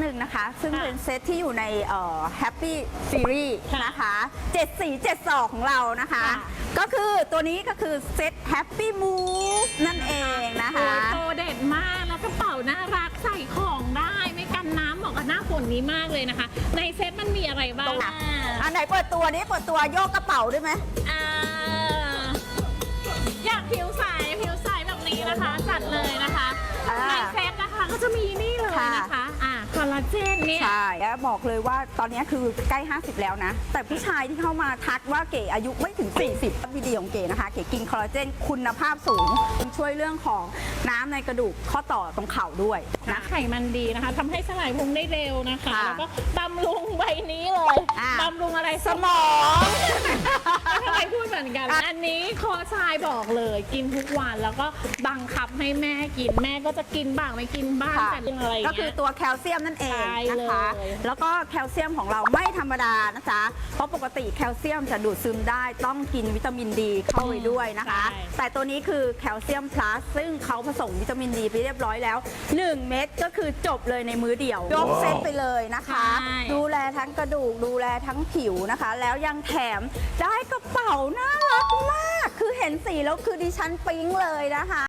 หนึ่งนะคะ ซึ่งค่ะเป็นเซตที่อยู่ในเอ่อ Happy Series ค่ะนะคะ7สี7ศอกของเรานะคะ ค่ะ ก็คือตัวนี้ก็คือเซต Happy Move นั่นเองนะโอ้คะยโตเด็ดมากแล้วกระเป๋าน่ารักใส่ของได้ไม่กันน้ำเหมาะกับหน้าฝนนี้มากเลยนะคะ ในเซ็ตมันมีอะไรบ้างค่ะอันไหนเปิดตัวนี้เปิดตัวโยกกระเป๋าได้ไหมอ่าอยากผิวใสผิวใสแบบนี้นะคะ จัดเลยนะคะอ่าในเซ็ตนะคะก็จะมีนี่เลยค่ะนะคะอ่าคอลลาเจนเนี่ย ใช่แล้วบอกเลยว่าตอนนี้คือใกล้ 50 แล้วนะ แต่ผู้ชายที่เข้ามาทักว่าเก๋อายุไม่ถึง 40วิดีของเก๋นะคะ เก๋กินคอลลาเจนคุณภาพสูง ช่วยเรื่องของน้ำในกระดูกข้อต่อตรงเข่าด้วยนะไขมันดีนะคะทำให้สลายพุงได้เร็วนะคะ ค่ะแล้วก็บำรุงใบนี้เลยอ่า บำรุงอะไรสมองทำไมพูดเหมือนกันอะอันนี้โคชายบอกเลย กินทุกวันแล้วก็บังคับ ให้แม่กินแม่ก็จะกินบ้างไม่กินบ้างค่ะแต่เรื่องอะไรก็คือเงี้ย ตัวแคลเซียมนั่นเองใช่นะคะเลยแล้วก็แคลเซียมของเราไม่ธรรมดานะจ๊ะเพราะปกติแคลเซียมจะดูดซึมได้ต้องกินวิตามินดีเข้าไปด้วยนะคะ ใช่ แต่ตัวนี้คือแคลเซียมพลัสซึ่งเขาผสมวิตามินดีไปเรียบร้อยแล้ว 1 เม็ดก็คือจบเลยในมื้อเดียวยกเซตไปเลยนะคะ ใช่ ดูแลทั้งกระดูกดูแลทั้งผิวนะคะ แล้วยังแถมได้กระเป๋าน่ารักมาก คือเห็นสีแล้วคือดิฉันปิ๊งเลยนะคะ